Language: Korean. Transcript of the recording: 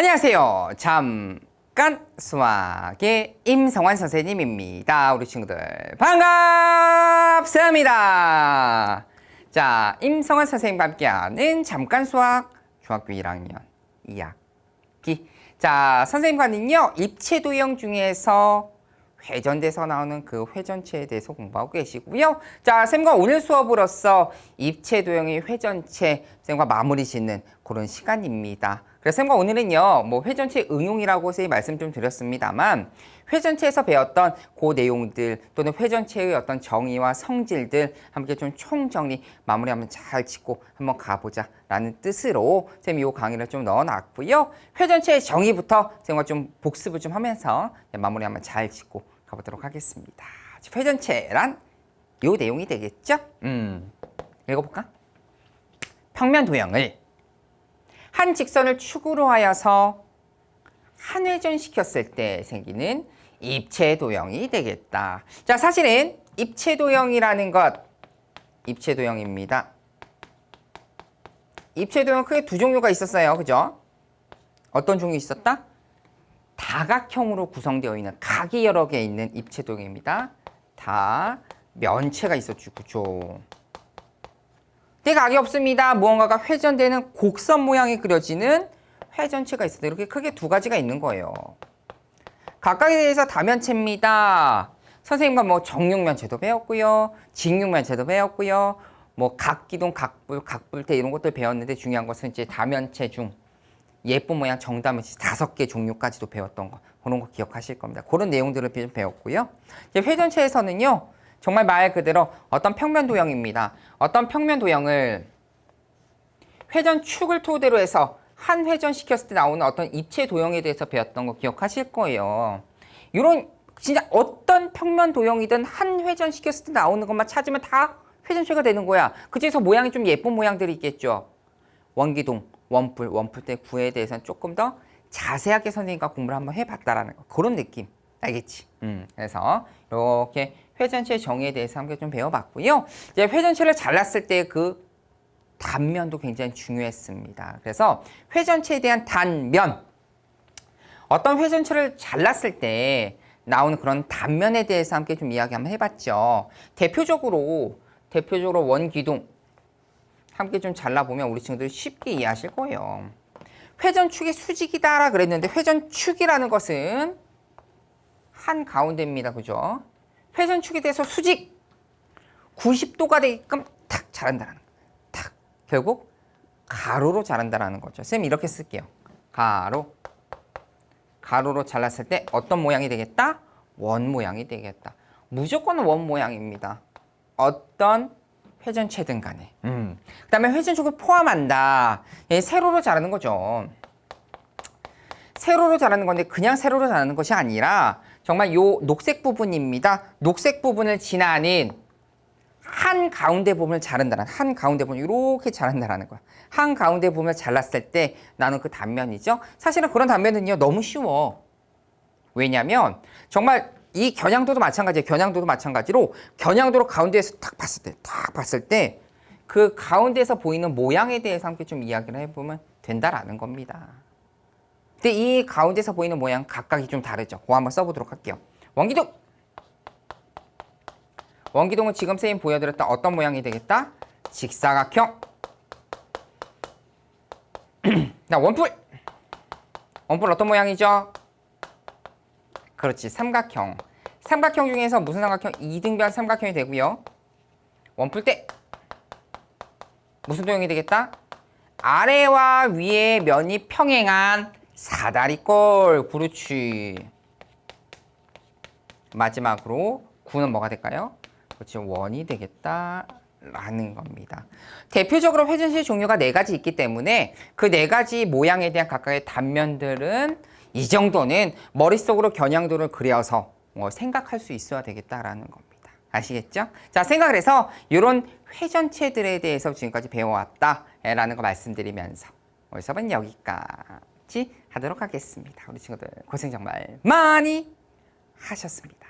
안녕하세요. 잠깐 수학의 임성환 선생님입니다. 우리 친구들 반갑습니다. 자, 임성환 선생님과 함께하는 잠깐 수학 중학교 1학년 2학기. 자, 선생님과는요 입체 도형 중에서 회전돼서 나오는 그 회전체에 대해서 공부하고 계시고요. 자, 쌤과 오늘 수업으로서 입체 도형의 회전체 쌤과 마무리 짓는 그런 시간입니다. 그래서 쌤과 오늘은요, 뭐 회전체 응용이라고 쌤이 말씀 좀 드렸습니다만 회전체에서 배웠던 그 내용들 또는 회전체의 어떤 정의와 성질들 함께 좀 총정리 마무리 한번 잘 짓고 한번 가보자 라는 뜻으로 쌤이 이 강의를 좀 넣어놨고요. 회전체의 정의부터 쌤과 좀 복습을 좀 하면서 마무리 한번 잘 짓고 가보도록 하겠습니다. 회전체란 요 내용이 되겠죠? 음, 읽어볼까? 평면 도형을 한 직선을 축으로 하여서 한 회전시켰을 때 생기는 입체 도형이 되겠다. 자, 사실은 입체 도형이라는 것 입체 도형입니다. 입체 도형 크게 두 종류가 있었어요. 그죠? 어떤 종류 있었다? 다각형으로 구성되어 있는 각이 여러 개 있는 입체 도형입니다. 다 면체가 있었죠. 그죠? 때 각이 없습니다. 무언가가 회전되는 곡선 모양이 그려지는 회전체가 있습니다. 이렇게 크게 두 가지가 있는 거예요. 각각에 대해서 다면체입니다. 선생님과 뭐 정육면체도 배웠고요. 직육면체도 배웠고요. 뭐 각기동, 각불, 각불태 이런 것들 배웠는데 중요한 것은 이제 다면체 중 예쁜 모양 정다면체 다섯 개 종류까지도 배웠던 거 그런 거 기억하실 겁니다. 그런 내용들을 좀 배웠고요. 이제 회전체에서는요. 정말 말 그대로 어떤 평면 도형입니다. 어떤 평면 도형을 회전축을 토대로 해서 한 회전 시켰을 때 나오는 어떤 입체 도형에 대해서 배웠던 거 기억하실 거예요. 이런 진짜 어떤 평면 도형이든 한 회전 시켰을 때 나오는 것만 찾으면 다 회전체가 되는 거야. 그중에서 모양이 좀 예쁜 모양들이 있겠죠. 원기둥, 원뿔, 원뿔대 구에 대해서는 조금 더 자세하게 선생님과 공부를 한번 해봤다라는 거. 그런 느낌. 알겠지? 음, 그래서 이렇게 회전체 정의에 대해서 함께 좀 배워봤고요. 이제 회전체를 잘랐을 때 그 단면도 굉장히 중요했습니다. 그래서 회전체에 대한 단면, 어떤 회전체를 잘랐을 때 나오는 그런 단면에 대해서 함께 좀 이야기 한번 해봤죠. 대표적으로 대표적으로 원기둥 함께 좀 잘라보면 우리 친구들이 쉽게 이해하실 거예요. 회전축이 수직이다라 그랬는데 회전축이라는 것은 한 가운데입니다. 그죠? 회전축에 대해서 수직 90도가 되게끔 탁 자란다는 거. 탁 결국 가로로 자란다라는 거죠. 쌤 이렇게 쓸게요. 가로 가로로 잘랐을 때 어떤 모양이 되겠다? 원 모양이 되겠다. 무조건 원 모양입니다. 어떤 회전체든 간에. 음. 그 다음에 회전축을 포함한다. 예, 세로로 자르는 거죠. 세로로 자르는 건데 그냥 세로로 자르는 것이 아니라 정말 요 녹색 부분입니다. 녹색 부분을 지나는 한 가운데 부분을 자른다는 한 가운데 부분 이렇게 자른다라는 거야. 한 가운데 부분을 잘랐을 때 나는 그 단면이죠. 사실은 그런 단면은요 너무 쉬워. 왜냐하면 정말 이 겨냥도도 마찬가지예요. 겨냥도도 마찬가지로 겨냥도로 가운데에서 탁 봤을 때, 탁 봤을 때 그 가운데에서 보이는 모양에 대해서 함께 좀 이야기를 해보면 된다라는 겁니다. 근데 이 가운데서 보이는 모양 각각이 좀 다르죠. 그거 한번 써보도록 할게요. 원기둥! 원기둥은 지금 쌤이 보여드렸던 어떤 모양이 되겠다? 직사각형. 자, 원뿔! 원뿔 어떤 모양이죠? 그렇지, 삼각형. 삼각형 중에서 무슨 삼각형? 이등변 삼각형이 되고요. 원뿔대. 무슨 도형이 되겠다? 아래와 위의 면이 평행한 사다리꼴. 그렇지. 마지막으로 구는 뭐가 될까요? 그렇지, 원이 되겠다. 라는 겁니다. 대표적으로 회전식 종류가 네 가지 있기 때문에 그 네 가지 모양에 대한 각각의 단면들은 이 정도는 머릿속으로 겨냥도를 그려서 뭐 생각할 수 있어야 되겠다라는 겁니다. 아시겠죠? 자, 생각을 해서 이런 회전체들에 대해서 지금까지 배워왔다라는 거 말씀드리면서 오늘 수업은 여기까지 하도록 하겠습니다. 우리 친구들 고생 정말 많이 하셨습니다.